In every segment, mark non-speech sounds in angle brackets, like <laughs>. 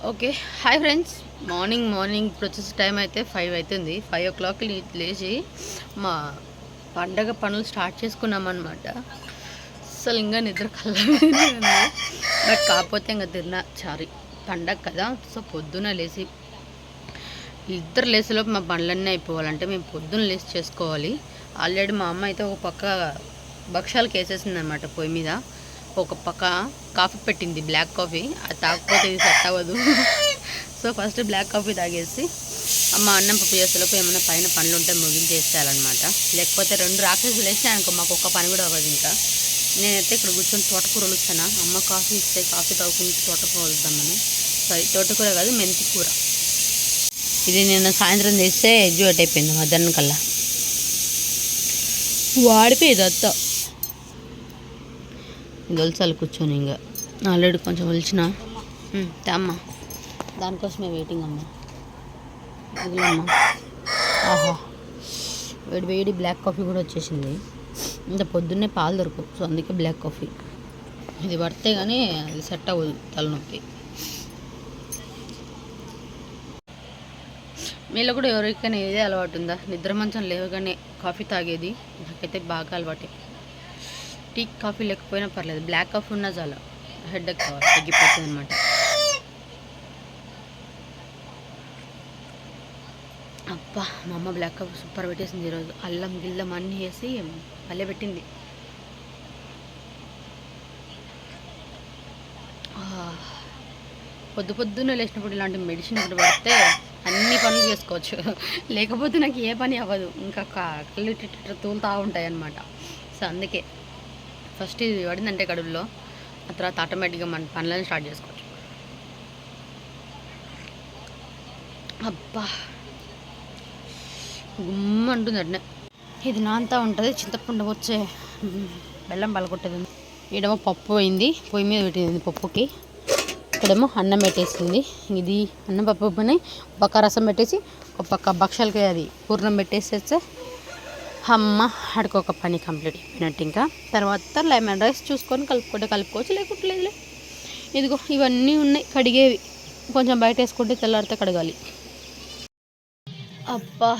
Okay hi friends. Morning morning ఇప్పుడు వచ్చేసి time అయితే ఫైవ్ అవుతుంది ఫైవ్ ఓ క్లాక్ లేచి మా పండగ పనులు స్టార్ట్ చేసుకున్నాం అనమాట అసలు ఇంకా నిద్ర కళ్ళ <laughs> బట్ కాకపోతే ఇంకా తిన్న. చారి పండగ కదా సో పొద్దున లేచి ఇద్దరు లేసేలోపు మా పనులన్నీ అయిపోవాలంటే మేము పొద్దున్న లేచి చేసుకోవాలి. ఆల్రెడీ మా అమ్మ అయితే ఒక పక్క భక్షాలకు వేసేసింది అనమాట పొయ్యి మీద. ఒక పక్క కాఫీ పెట్టింది బ్లాక్ కాఫీ. అది తాగకపోతే ఇది సెట్ అవ్వదు. సో ఫస్ట్ బ్లాక్ కాఫీ తాగేసి అమ్మ అన్నం పప్పు చేసేలోపు ఏమైనా పైన పనులు ఉంటే ముగించేసేయాలన్నమాట. లేకపోతే రెండు రాక్షసులు వేస్తే అనుకో మాకు ఒక్క పని కూడా అవ్వదు ఇంకా. నేనైతే ఇక్కడ కూర్చొని తోటకూర వలుస్తాను అమ్మ కాఫీ ఇస్తే కాఫీ తాగుకుంటూ తోటకూర వలుద్దామని సారీ తోటకూర కాదు మెంతి కూర. ఇది నిన్న సాయంత్రం చేస్తే ఎగ్జువేట్ అయిపోయింది మధ్యాహ్నం కల్లా. వాడిపోయేది అత్త. గొలుసాలు కూర్చొని ఇంకా. ఆల్రెడీ కొంచెం ఒలిచిన. అమ్మ. దానికోసమే వెయిటింగ్ అమ్మ. అదిలమ్మా ఆహా. వేడి వేడి బ్లాక్ కాఫీ కూడా వచ్చేసింది. ఇంత పొద్దున్నే పాలు దొరకవు సో అందుకే బ్లాక్ కాఫీ. ఇది పడితే కానీ అది సెట్ అవ్వదు తలనొప్పి. మీలో కూడా ఎవరికైనా ఇదే అలవాటు ఉందా? నిద్ర మంచం లేవగానే కాఫీ తాగేది? నాకైతే బాగా అలవాటే. టీ కాఫీ లేకపోయినా పర్లేదు. బ్లాక్ కాఫీ ఉన్నా చాలు. హెడ్ కావాలి తగ్గిపోతుంది అనమాట అబ్బా మా అమ్మ బ్లాక్ కాఫీ సూపర్ పెట్టేసింది ఈరోజు. అల్లం గిల్లం అన్నీ వేసి మళ్ళీ పెట్టింది. పొద్దు పొద్దున్న లేచినప్పుడు ఇలాంటి మెడిసిన్ ఒకటి పడితే అన్ని పనులు చేసుకోవచ్చు. లేకపోతే నాకు ఏ పని అవ్వదు. ఇంకా కళ్ళు తూలుతూ ఉంటాయి అన్నమాట సో అందుకే ఫస్ట్ ఇది పడిందంటే కడుపులో ఆ తర్వాత ఆటోమేటిక్గా మన పనులను స్టార్ట్ చేసుకోవచ్చు. అబ్బా! గుమ్మ అంటుంది అట్నే. ఇది నాంతా ఉంటుంది చింతపండు వచ్చే బెల్లం పలగొట్టేది. ఉంది. ఈడేమో పప్పు అయింది పొయ్యి మీద పెట్టింది పప్పుకి. ఇక్కడేమో అన్నం పెట్టేసింది. ఇది అన్నం పప్పు పని పక్క రసం పెట్టేసి ఒక పక్క భక్షాలకి అది పూర్ణం పెట్టేసేస్తే అమ్మ ఆడికి పని కంప్లీట్ అయిపోయినట్టు ఇంకా. తర్వాత లెమన్ రైస్ చూసుకొని కలుపుకుంటే కలుపుకోవచ్చు లేకుంటే లేదులే ఇదిగో ఇవన్నీ ఉన్నాయి కడిగేవి. కొంచెం బయట వేసుకుంటే తెల్లారితే కడగాలి. అబ్బా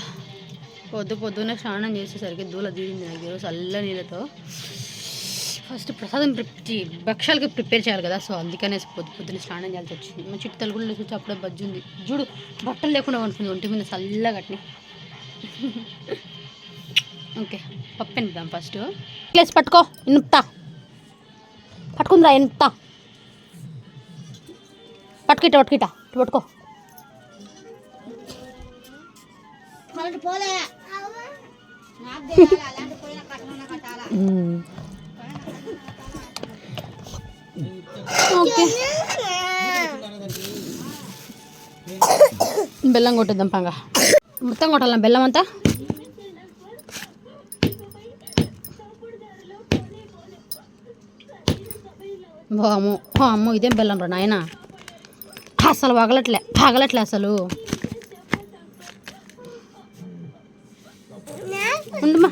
పొద్దు పొద్దునే స్నానం చేసేసరికి దూల తీరింది నాకు ఈరోజు చల్ల నీళ్ళతో. ఫస్ట్ ప్రసాదం ప్రిపి భక్షాలకి ప్రిపేర్ చేయాలి కదా సో అందుకనే పొద్దు పొద్దున్న స్నానం చేయాల్సి వచ్చింది. మా చుట్టూ తలుగులు చూసి అప్పుడే అప్పుడే బజ్జుంది చూడు బట్టలు లేకుండా ఉంటుంది ఒంటి మీద చల్లగా కట్టినాయి. ఓకే పప్పు ఎనుపుదాం ఫస్ట్. ప్లేస్ పట్టుకో ఎనుపుతా పట్టుకుందిరా ఎనుపుతా పట్టుకిట పట్టుకిట పట్టుకో. ఓకే. బెల్లం కొట్టుద్దాం పంగ. మొత్తం కొట్టాలా బెల్లం అంతా? బాము అమ్మో. ఇదేం బెల్లం రా నాయన? అసలు పగలట్లే పగలట్లే అసలు. ఉండమా.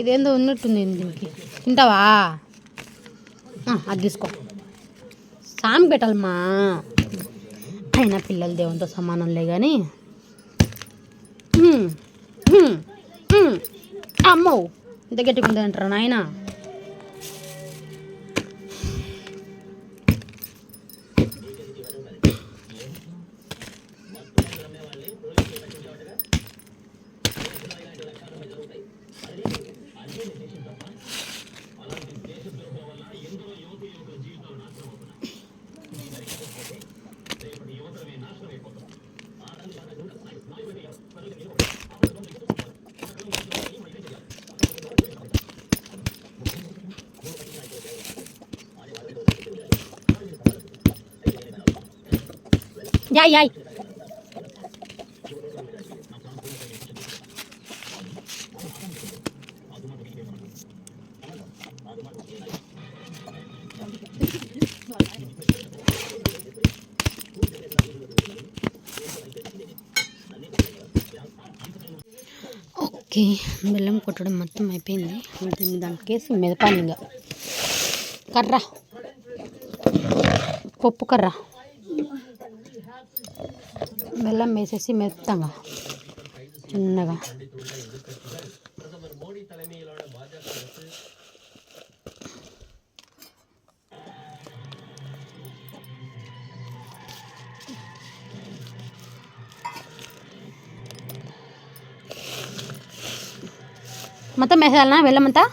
ఇదేందో ఉన్నట్టుంది దీనికి తింటావా? అది తీసుకో. సామి పెట్టాలమ్మా. అయినా పిల్లలు దేవునితో సమానంలే కానీ అమ్మో. ఇంత గట్టిగా ఉందంటారా నాయనా? యాయ్ యాయ్ ఓకే బెల్లం కొట్టడం మొత్తం అయిపోయింది. దీన్ని దానికేసి మెదపాలి ఇంకా. కర్ర. పప్పు కర్ర. బెల్లం వేసేసి మెత్తంగా చిన్నగా మొత్తం వేసేయాలనా బెల్లం అంతా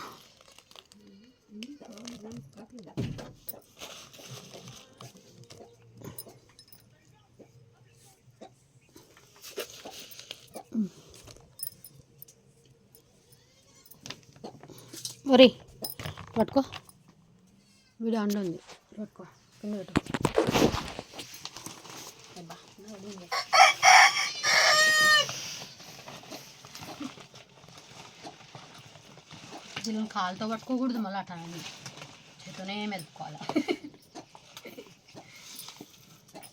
ఒరే పట్టుకో. వీడియో అండు ఉంది. పట్టుకో. కింద పెట్టు. అబ్బా, కాలుతో పట్టుకోకూడదు మళ్ళీ అట్లా అని చేతోనే మెదుకోవాలి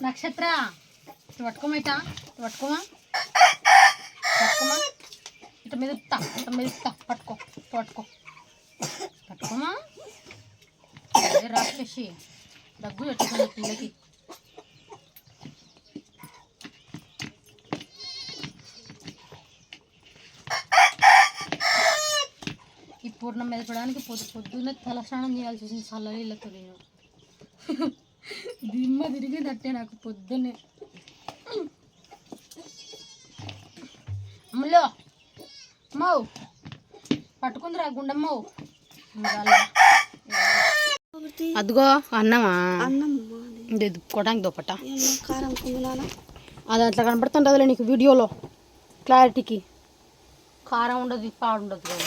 నక్షత్ర ఇటు పట్టుకోమేట పట్టుకోమా? పట్టుకోమా? ఇటు మెదుపుతా ఇటు మెదుపుతా పట్టుకో పట్టుకో. పట్టుకోమా అదే రాక్షసి డబ్బులు పెట్టుకుంది పిల్లకి ఈ పూర్ణం మెదపడానికి పొద్దు పొద్దున్నే తలస్నానం చేయాల్సి వచ్చింది చల్లనీళ్ళతో నేను దిమ్మ తిరిగిందట్టే నాకు పొద్దున్నే అమ్మలో అమ్మో పట్టుకుందిరా గుండమ్మో అదిగో అన్నమా. ఇది దుప్పుకోవడానికి కుందులాల అది అట్లా కనపడుతుంటుందిలే నీకు వీడియోలో క్లారిటీకి. కారం ఉండదు పాడు ఉండదు కదా.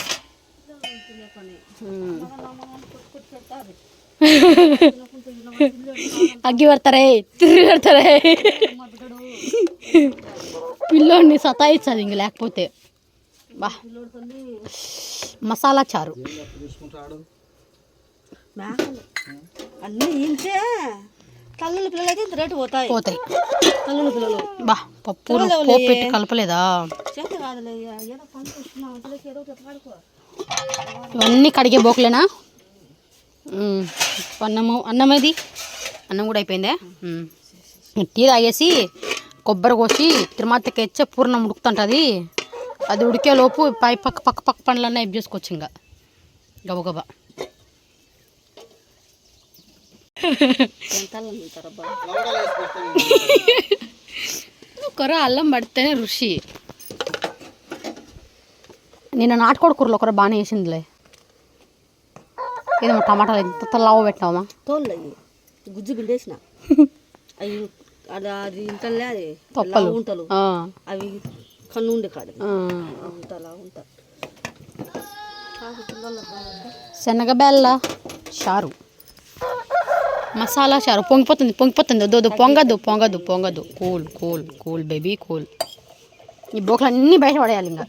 అగ్గి పడతారే తిరిగి పెడతారే. పిల్లోడిని సతాయిచ్చదు ఇంక లేకపోతే. మసాలా చారు. అన్నీ తల్లుల పిల్లలు అయితే ఇంత రేటు పోతాయి. పోతాయి. తల్లుల పిల్లలు. బా పప్పులు పోపు పెట్టి కలపలేదా? ఇవన్నీ కడిగే బోకులేనా. అన్నము అన్నం ఏది అన్నం కూడా అయిపోయిందే. టీ తాగేసి కొబ్బరి కోసి తిరుమతకి ఎచ్చే పూర్ణం ఉడుకుతుంటుంది. అది ఉడికే లోపు పై పక్క పక్క పక్క పండ్లన్నీ అయిపు చేసుకోవచ్చు ఇంకా గబగబా <laughs> కొర అల్లం పడితేనే రుచి. నిన్న నాటుకోడి కూరలో ఒకరు బాగానే వేసిందిలే. ఏదో టమాటాలు ఎంత లావు పెట్టినావా తోళ్ళు గుజ్జు పిండేసిన <laughs> అవి అది ఇంతలే అది. ఉంటలు. అవి కన్ను ఉండే ఉంటా. పిల్లలు శనగబెల్ల చారు మసాలా చారు పొంగిపోతుంది పొంగిపోతుంది. వద్దు వద్దు పొంగదు పొంగదు పొంగదు. Cool cool cool baby cool. ఈ బోకలు అన్నీ బయట పడేయాలి ఇంకా.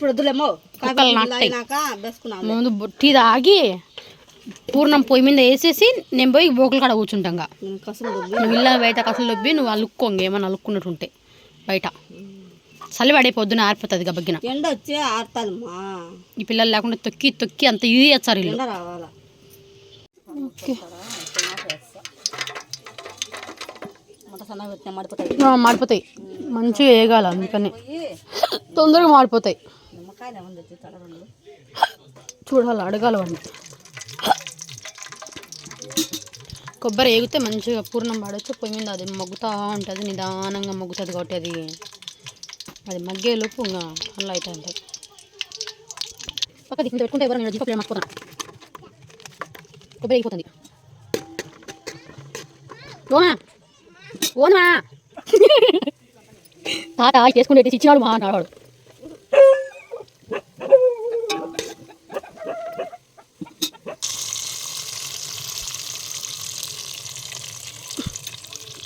ముందు టీ తాగి పూర్ణం పొయ్యి మీద వేసేసి నేను పోయి బోకల కాడ కూర్చుంటాగా నువ్వు ఇళ్ళ బయట కసలు దొబ్బి నువ్వు అలుక్కో ఏమన్నా అలుక్కున్నట్టు ఉంటే బయట చలి పడే పొద్దున ఆరిపోతుంది గబగ్గిన ఎండ వచ్చి ఆరుతుందమ్మా. ఈ పిల్లలు లేకుండా తొక్కి తొక్కి అంత ఇది చేస్తారు ఇల్లు ఎండ రావాలా? మడిపోతాయి. మంచిగా వేగాలి అందుకని. తొందరగా మాడిపోతాయి. రెండు. చూడాలి అడగాలి వాడిని. కొబ్బరి వేగితే మంచిగా పూర్ణం పడవచ్చు పొయ్యి మీద అది మగ్గుతా ఉంటుంది నిదానంగా మగ్గుతుంది కాబట్టి అది. అది మగ్గేలోపు ఇంకా అలా అయితే ఉంటాయి పక్కది ఇంత పెట్టుకుంటే ఎవరు నేను జీపో మక్కున్నా కొబ్బరి అయిపోతుంది. ఓనా ఓనా తాత చేసుకుంటే ఇచ్చినాడు మా అన్నాడు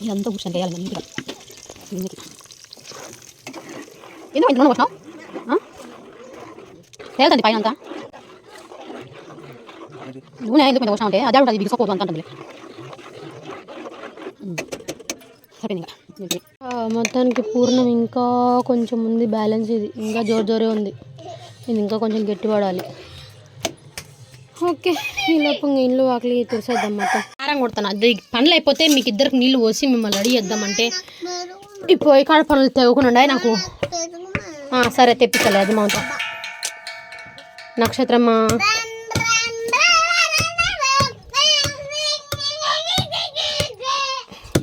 ఇదంతా కూర్చొని వేయాలి మంచిగా ఇంత పోసినావు తేలుతుంది పైన అంతా నూనె ఎందుకు మీద పోసినా ఉంటే అదే ఉంటుంది బిగుసుకోకూడదు అంత ఉంటుంది సరిపోయింది ఇంకా ఆ, మొత్తానికి పూర్ణం ఇంకా కొంచెం ఉంది బ్యాలెన్స్ ఇది. ఇంకా జోరు జోరే ఉంది. ఇది ఇంకా కొంచెం గట్టి పడాలి ఓకే ఈలోపు ఇల్లు వాకిలి తెరిసేద్దాం మొత్తం కారం కొడతాను. అది పనులు అయిపోతే మీకు ఇద్దరికి నీళ్ళు పోసి మిమ్మల్ని రెడీ చేద్దామంటే ఈ పోయి కాడ పనులు తెగకుండా నాకు. సరే తెప్పించాలి అది మౌంత నక్షత్రమ్మా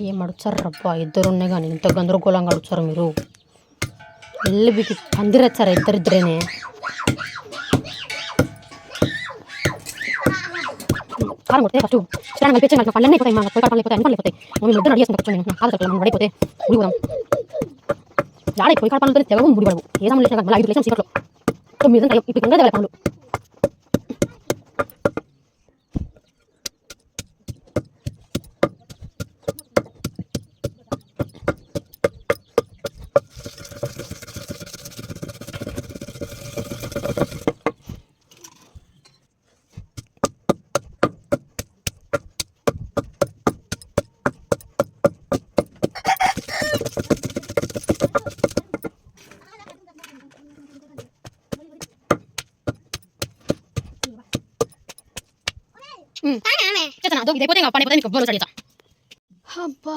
ఏం అడుగుతారు రబ్బా ఇద్దరు ఉన్నాయి కానీ ఇంత గందరగోళంగా అడుగుతారు మీరు. వెళ్ళి మీకు పందిరచ్చారా ఇద్దరిద్దరేనే? కారం కొడితే ఫస్ట్ చిరాన్ని కలిపించే నాకు పళ్ళన్నీ అయిపోతాయి మా పొయ్యి పళ్ళు అయిపోతాయి అన్ని పళ్ళు అయిపోతాయి. మమ్మీ ఇద్దరు అడిగేసిన కూర్చొని నా కాదు మనం పడిపోతే ముడి యాడ పోయి కాడ తెగవు ముడిపడవు ఏ సమయం లేచినా మళ్ళీ ఐదు లేచిన సీకట్లో తొమ్మిది ఉంటాయి ఇప్పుడు ఇంకా పనులు చేతనా అదో ఇదైపోతే ఇంకా పని బోలు చడితా అబ్బా.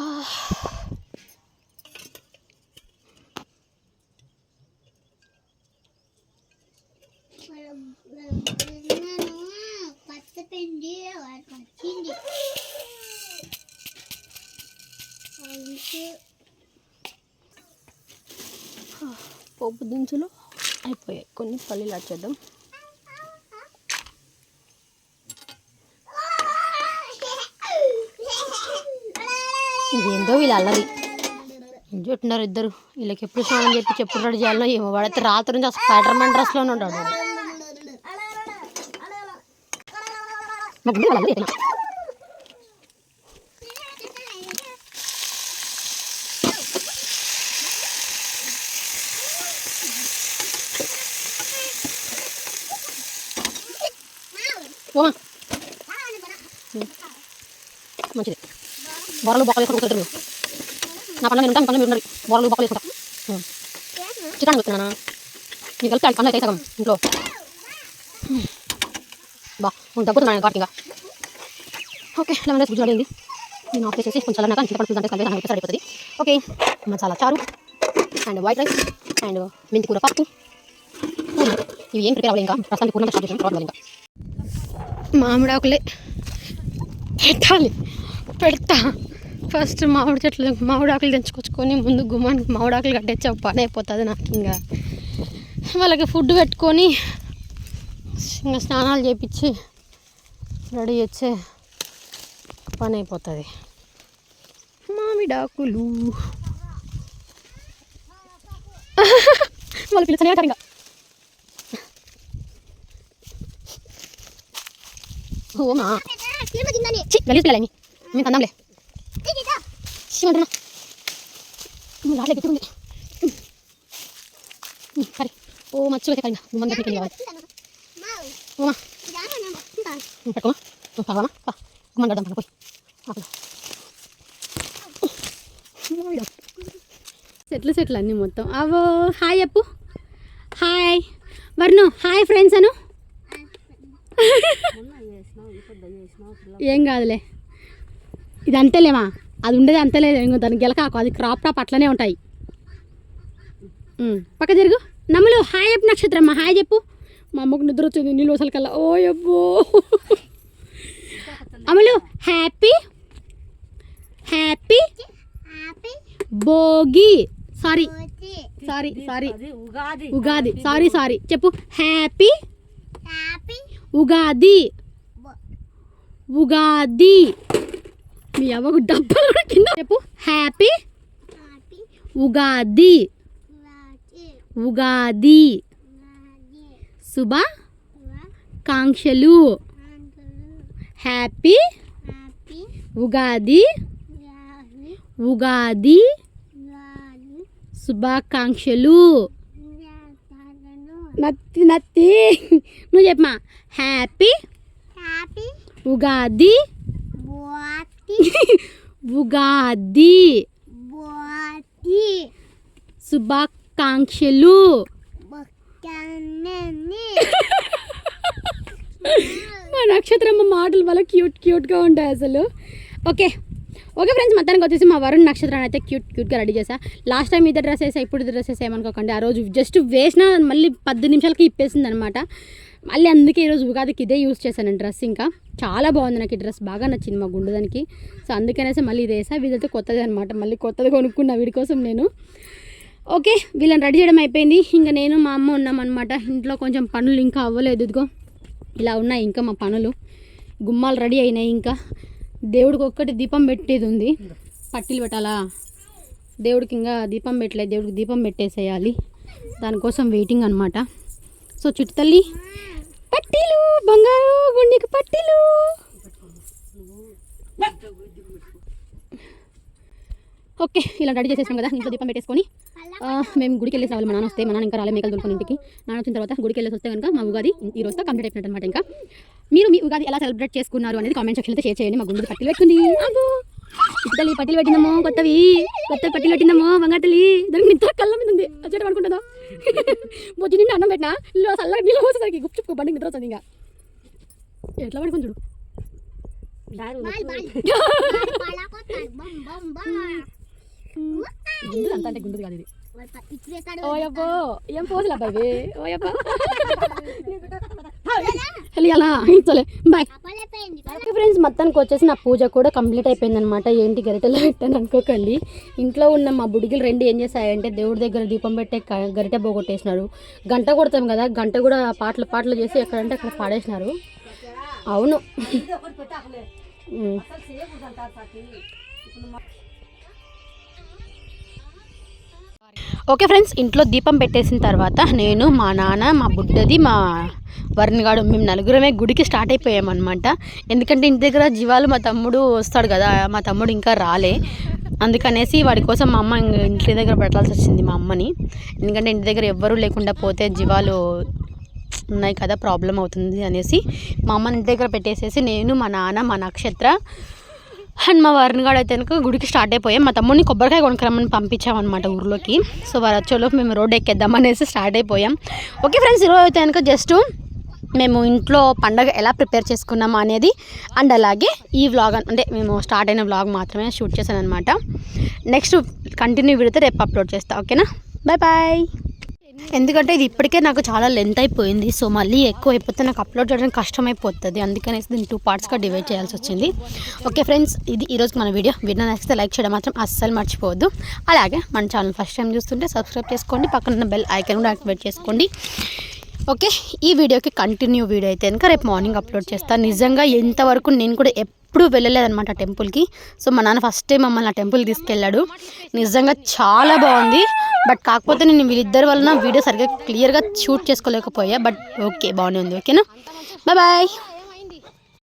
పచ్చపిండి వచ్చింది. పోపు దినుసులు అయిపోయాయి. కొన్ని పల్లీలు యాడ్ ఇదేందో వీళ్ళు అల్లరి ఏం చెప్తున్నారు ఇద్దరు వీళ్ళకి ఎప్పుడు స్నానం చెప్పి చెప్పుడు రెడీ చేయాలో ఏమో వాడైతే రాత్రి నుంచి అసలు స్పైడర్ మ్యాన్ డ్రెస్లోనే ఉంటాడు వాడు. నాకు గుడ్డు వాళ్ళ అల్లరి అయిపోయినా. ఓమా మంచిది బొరలు బొక్కలు వేసుకుంటూ కూర్చోండి నా పనులు నేను ఉంటాను పనులు మీరు ఉండండి. బొరలు బొక్కలు వేసుకుంటా. చికెన్ పెడుతున్నానా మీరు కలిపి పనులు అయితే సగం ఇంట్లో. బా నేను తగ్గుతున్నాను ఘాట్ ఓకే లెమన్ రైస్ గుజ్జు అడిగింది నేను ఆఫ్ చేసేసి కొంచెం చల్లనాక చింతపండు పడుతుంది అంటే కలిపి పెసర అయిపోతుంది. ఓకే మసాలా చారు అండ్ వైట్ రైస్ అండ్ మెంతి కూర పప్పు. ఇవి ఏం ప్రిపేర్ అవ్వాలి ఇంకా. ప్రస్తుతానికి పూర్ణంగా స్టార్ట్ చేసాం తర్వాత ఇంకా. మామిడాకులే. పెట్టాలి. పెడతా. ఫస్ట్ మామిడి చెట్లు మామిడాకులు తెంచుకొచ్చుకొని ముందు గుమ్మానికి మామిడాకులు కట్టేసి ఒక పని అయిపోతుంది నాకు ఇంకా వాళ్ళకి ఫుడ్ పెట్టుకొని ఇంకా స్నానాలు చేపించి రెడీ చేస్తే పని అయిపోతుంది. మామిడాకులు. వాళ్ళు పిలిచనే ఇంకా. ఓమా చి గలీజ్ పిల్లలని మేము తందాంలే. శివంటున్నా రాట్లే గట్టిగా ఉంది సరే. ఓ మచ్చు అయితే కలిగా గుమ్మం దగ్గరికి కావాలి ఓమా పెట్టుకోమా గుమ్మం ఆపలు. సెట్లు సెట్లు అన్నీ మొత్తం. అవో హాయ్ చెప్పు hi. Varnu hi friends Anu. ఏం కాదులే. ఇది అంతేలేమా అది ఉండేది అంతేలే ఇంకో దానికి గెలకాకు అది క్రాప్ టాప్ అట్లనే ఉంటాయి. పక్క జరుగు నమ్ములు హాయ్ చెప్పు నక్షత్రమ్మ. హాయ్ చెప్పు. మా అమ్మకు నిద్ర వచ్చింది. నీళ్ళు వసలు కల్లా ఓ అబ్బో. అమలు happy happy Bhogi. Sorry sorry sorry Ugadi. Ugadi sorry sorry చెప్పు. Happy happy Ugadi. ఉగాది. మీ అవ్వకు డబ్బులు కూడా కింద చెప్పు. Happy happy Ugadi. ఉగాది. శుభ కాంక్షలు. Happy happy Ugadi. ఉగాది. శుభాకాంక్షలు నత్తి నత్తి. నువ్వు చెప్పమా హ్యాపీ హ్యాపీ ఉగాది. <laughs> ఉగాది. శుభాకాంక్షలు. <laughs> మా నక్షత్రమ్మ మాటలు వల్ల క్యూట్ క్యూట్గా ఉంటాయి అసలు. ఓకే. ఓకే ఫ్రెండ్స్ మొత్తానికి వచ్చేసి మా వరుణ్ నక్షత్రాన్ని అయితే క్యూట్ క్యూట్గా రెడీ చేసా లాస్ట్ టైం ఇదే డ్రెస్ వేసా ఇప్పుడు డ్రెస్ వేసా ఏమనుకోకండి. ఆ రోజు జస్ట్ వేసిన మళ్ళీ పది నిమిషాలకి ఇప్పేసింది అనమాట మళ్ళీ అందుకే ఈరోజు ఉగాదికి ఇదే యూస్ చేశాను డ్రెస్ ఇంకా. చాలా బాగుంది నాకు ఈ డ్రెస్. బాగా నచ్చింది మా గుండుదానికి సో అందుకనేసి మళ్ళీ ఇది వేసా. వీళ్ళైతే కొత్తది అనమాట మళ్ళీ కొత్తది కొనుక్కున్నా వీడి కోసం నేను. ఓకే వీళ్ళని రెడీ చేయడం అయిపోయింది. ఇంకా నేను మా అమ్మ ఉన్నామన్నమాట ఇంట్లో కొంచెం పనులు ఇంకా అవ్వలేదు. ఇదిగో ఇలా ఉన్నాయి ఇంకా మా పనులు. గుమ్మాలు రెడీ అయినాయి ఇంకా. దేవుడికి ఒక్కటి దీపం పెట్టేది ఉంది. పట్టీలు పెట్టాలా? దేవుడికి ఇంకా దీపం పెట్టలేదు. దేవుడికి దీపం పెట్టేసేయాలి. దానికోసం వెయిటింగ్ అనమాట సో చుట్టు తల్లి పట్టీలు బంగారు గుండెకి పట్టీలు. ఓకే ఇలా రెడీ చేసేసాం కదా ఇంట్లో దీపం పెట్టేసుకొని. మేము గుడికి వెళ్ళేసి రావాలి మా నాన్న వస్తే మా నాన్న ఇంకా రాలే మేకలు దొరుకుని ఇంటికి. నాన్న వచ్చిన తర్వాత గుడికి వెళ్ళేసి వస్తే కనుక మా ఉగాది ఈ రోజుతో కంప్లీట్ అయిపోయినట్టు అనమాట ఇంకా. మీరు మీ ఉగాది ఎలా సెలబ్రేట్ చేసుకున్నారు అనేది కామెంట్ సెక్షన్లో షేర్ చేయండి. మా గుండె పట్టి పెట్టుకుంది ఆగు. ఇతలి పట్టిలు పెట్టిందమ్మో కొత్తవి. కొత్త పట్టిలు పెట్టిందమ్మో బంగాటలి దానికి నిద్ర కళ్ళ మీద ఉంది. అచ్చట పడుకుంటుందా? బొజ్జి నిండి అన్నం పెట్టినా? ఇల్లు చల్లగా నీళ్ళు పోసేసరికి గుప్చుప్పు బండి నిద్ర వస్తుంది ఇంకా. ఎట్లా పడుకుంది చూడు. బాల్ బాల్ పలకొత్తాడు బం బం బం గుండు అంత అంటే గుండు కాదు ఇది. ఓయబ్బో ఏం ఓయబ్బా ఇచ్చలే బాయ్ ఓకే ఫ్రెండ్స్ మొత్తానికి వచ్చేసి నా పూజ కూడా కంప్లీట్ అయిపోయింది అనమాట ఏంటి గరిటెలో పెట్టాను అనుకోకండి. ఇంట్లో ఉన్న మా బుడిగిలు రెండు ఏం చేశాయంటే దేవుడి దగ్గర దీపం పెట్టే గరిటె పోగొట్టేసినారు. గంట కొడతాం కదా గంట కూడా పాటలు పాటలు చేసి ఎక్కడంటే అక్కడ పాడేసినారు. అవును. ఓకే ఫ్రెండ్స్ ఇంట్లో దీపం పెట్టేసిన తర్వాత నేను మా నాన్న మా బుడ్డది మా వర్ణగాడు మేము నలుగురమే గుడికి స్టార్ట్ అయిపోయామన్నమాట. ఎందుకంటే ఇంటి దగ్గర జీవాలు మా తమ్ముడు వస్తాడు కదా మా తమ్ముడు ఇంకా రాలే. అందుకనేసి వాడి కోసం మా అమ్మ ఇంటి దగ్గర పెట్టాల్సి వచ్చింది మా అమ్మని. ఎందుకంటే ఇంటి దగ్గర ఎవ్వరూ లేకుండా పోతే జీవాలు ఉన్నాయి కదా ప్రాబ్లం అవుతుంది అనేసి మా అమ్మని ఇంటి దగ్గర పెట్టేసేసి నేను మా నాన్న మా నక్షత్ర అండ్ మా వారిని కూడా అయితే కనుక గుడికి స్టార్ట్ అయిపోయాం. మా తమ్ముడిని కొబ్బరికాయ కొనుక్కరమ్మని పంపించామన్నమాట ఊర్లోకి. సో వారు వచ్చేలోపు మేము రోడ్ ఎక్కేద్దాం అనేసి స్టార్ట్ అయిపోయాం. ఓకే ఫ్రెండ్స్ ఈరోజు అయితే కనుక జస్ట్ మేము ఇంట్లో పండగ ఎలా ప్రిపేర్ చేసుకున్నాము అనేది అండ్ అలాగే ఈ వ్లాగ్ అంటే మేము స్టార్ట్ అయిన వ్లాగ్ మాత్రమే షూట్ చేశాను అనమాట నెక్స్ట్ కంటిన్యూ వీడితే రేపు అప్లోడ్ చేస్తా. ఓకేనా? Bye bye. ఎందుకంటే ఇది ఇప్పటికే నాకు చాలా లెంత్ అయిపోయింది. సో మళ్ళీ ఎక్కువ అయిపోతే నాకు అప్లోడ్ చేయడానికి కష్టం అయిపోతుంది అందుకనేసి దీన్ని టూ పార్ట్స్గా డివైడ్ చేయాల్సి వచ్చింది. ఓకే ఫ్రెండ్స్ ఇది ఈరోజు మన వీడియో వీడియో నచ్చితే లైక్ చేయడం మాత్రం అస్సలు మర్చిపోవద్దు. అలాగే మన ఛానల్ ఫస్ట్ టైం చూస్తుంటే సబ్స్క్రైబ్ చేసుకోండి. పక్కన ఉన్న బెల్ ఐకాన్ కూడా యాక్టివేట్ చేసుకోండి. ఓకే ఈ వీడియోకి కంటిన్యూ వీడియో అయితే కనుక రేపు మార్నింగ్ అప్లోడ్ చేస్తాను నిజంగా ఎంతవరకు నేను కూడా ఎప్పుడూ వెళ్ళలేదన్నమాట టెంపుల్కి. సో మా నాన్న ఫస్ట్ టైం మమ్మల్ని ఆ టెంపుల్ తీసుకెళ్ళాడు. నిజంగా చాలా బాగుంది. బట్ కాకపోతే నేను వీళ్ళిద్దరి వలన వీడియో సరిగ్గా క్లియర్గా షూట్ చేసుకోలేకపోయా. బట్ ఓకే బాగానే ఉంది. ఓకేనా? Bye bye.